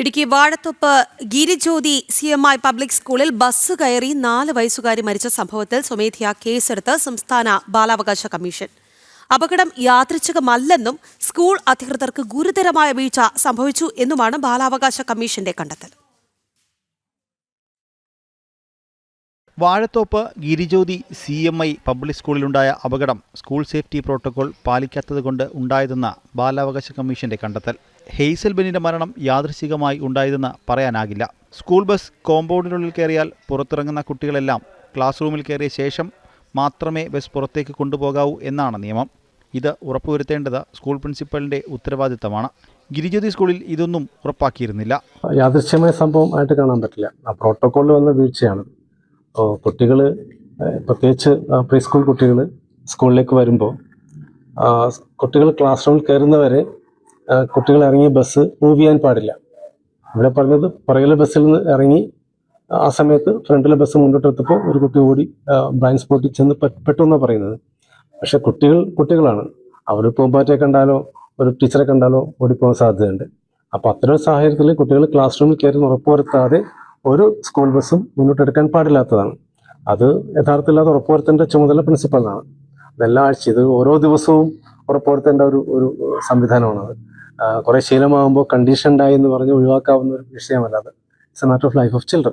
Idukki Vazhathoppu Girijyothi C M I public സ്കൂളിൽ bus കയറി നാല് വയസ്സുകാരി മരിച്ച സംഭവത്തിൽ സ്വമേധയാ കേസെടുത്ത് സംസ്ഥാന ബാലാവകാശ കമ്മീഷൻ. അപകടം യാദൃച്ഛികമല്ലെന്നും സ്കൂൾ അധികൃതർക്ക് ഗുരുതരമായ വീഴ്ച സംഭവിച്ചു എന്നുമാണ് ബാലാവകാശ കമ്മീഷന്റെ കണ്ടെത്തൽ. Vazhathoppu Girijyothi C M I public സ്കൂളിലുണ്ടായ അപകടം സ്കൂൾ സേഫ്റ്റി പ്രോട്ടോകോൾ പാലിക്കാത്തതുകൊണ്ട് ഉണ്ടായതെന്ന ബാലാവകാശ കമ്മീഷന്റെ കണ്ടെത്തൽ. ഹെയ്സൽ ബെന്നിന്റെ മരണം യാദൃശികമായി ഉണ്ടായതെന്ന് പറയാനാകില്ല. സ്കൂൾ ബസ് കോമ്പൗണ്ടിനുള്ളിൽ കയറിയാൽ പുറത്തിറങ്ങുന്ന കുട്ടികളെല്ലാം ക്ലാസ് റൂമിൽ കയറിയ ശേഷം മാത്രമേ ബസ് പുറത്തേക്ക് കൊണ്ടുപോകാവൂ എന്നാണ് നിയമം. ഇത് ഉറപ്പുവരുത്തേണ്ടത് സ്കൂൾ പ്രിൻസിപ്പലിന്റെ ഉത്തരവാദിത്തമാണ്. ഗിരിജ്യോതി സ്കൂളിൽ ഇതൊന്നും ഉറപ്പാക്കിയിരുന്നില്ല. യാദൃശ്യമായ സംഭവം ആയിട്ട് കാണാൻ പറ്റില്ല. ആ പ്രോട്ടോകോളിൽ വന്ന വീഴ്ചയാണ്. കുട്ടികൾ പ്രത്യേകിച്ച് പ്രീ സ്കൂൾ കുട്ടികൾ സ്കൂളിലേക്ക് വരുമ്പോൾ കുട്ടികൾ ക്ലാസ് റൂമിൽ കയറുന്നവരെ കുട്ടികൾ ഇറങ്ങിയ ബസ് മൂവ് ചെയ്യാൻ പാടില്ല. ഇവിടെ പറഞ്ഞത് പുറകിലെ ബസ്സിൽ നിന്ന് ഇറങ്ങി ആ സമയത്ത് ഫ്രണ്ടിലെ ബസ് മുന്നോട്ട് മുന്നോട്ടെടുത്തപ്പോൾ ഒരു കുട്ടി ഓടി ബ്ലൈൻഡ് സ്പോട്ടിൽ ചെന്ന് പെട്ടെന്നാണ് പറയുന്നത്. പക്ഷെ കുട്ടികൾ കുട്ടികളാണ്. അവർ പൂമ്പാറ്റയെ കണ്ടാലോ ഒരു ടീച്ചറെ കണ്ടാലോ ഓടിപ്പോകാൻ സാധ്യതയുണ്ട്. അപ്പോൾ അത്തരം സാഹചര്യത്തിൽ കുട്ടികൾ ക്ലാസ് റൂമിൽ കയറി ഉറപ്പുവരുത്താതെ ഒരു സ്കൂൾ ബസ്സും മുന്നോട്ടെടുക്കാൻ പാടില്ലാത്തതാണ്. അത് യഥാർത്ഥത്തിൽ അത് ഉറപ്പുവരുത്തേണ്ട ചുമതല പ്രിൻസിപ്പലിനാണ് അതെല്ലാ ആഴ്ച ഇത് ഓരോ ദിവസവും ഉറപ്പുവരുത്തേണ്ട ഒരു ഒരു സംവിധാനമാണ് അത് കുറെ ശീലമാകുമ്പോൾ കണ്ടീഷൻഡായി എന്ന് പറഞ്ഞ് ഒഴിവാക്കാവുന്ന ഒരു വിഷയമല്ല അത്. It's a matter of life of children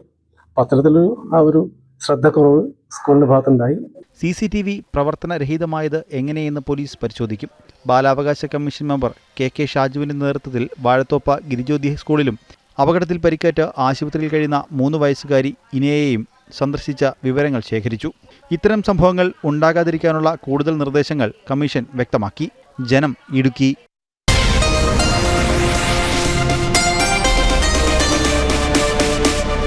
അപ്പം അത്തരത്തിലൊരു ആ ഒരു ശ്രദ്ധക്കുറവ് സ്കൂളിന്റെ ഭാഗത്തുണ്ടായി. സി സി ടി വി പ്രവർത്തനരഹിതമായത് എങ്ങനെയെന്ന് പോലീസ് പരിശോധിക്കും. ബാലാവകാശ കമ്മീഷൻ മെമ്പർ കെ കെ ഷാജുവിന്റെ നേതൃത്വത്തിൽ വാഴത്തോപ്പ ഗിരിജ്യോതി സ്കൂളിലും അപകടത്തിൽ പരിക്കേറ്റ് ആശുപത്രിയിൽ കഴിയുന്ന മൂന്ന് വയസ്സുകാരി ഇനയെയും സന്ദർശിച്ച വിവരങ്ങൾ ശേഖരിച്ചു. ഇത്തരം സംഭവങ്ങൾ ഉണ്ടാകാതിരിക്കാനുള്ള കൂടുതൽ നിർദ്ദേശങ്ങൾ കമ്മീഷൻ വ്യക്തമാക്കി. ജനം ഇടുക്കി.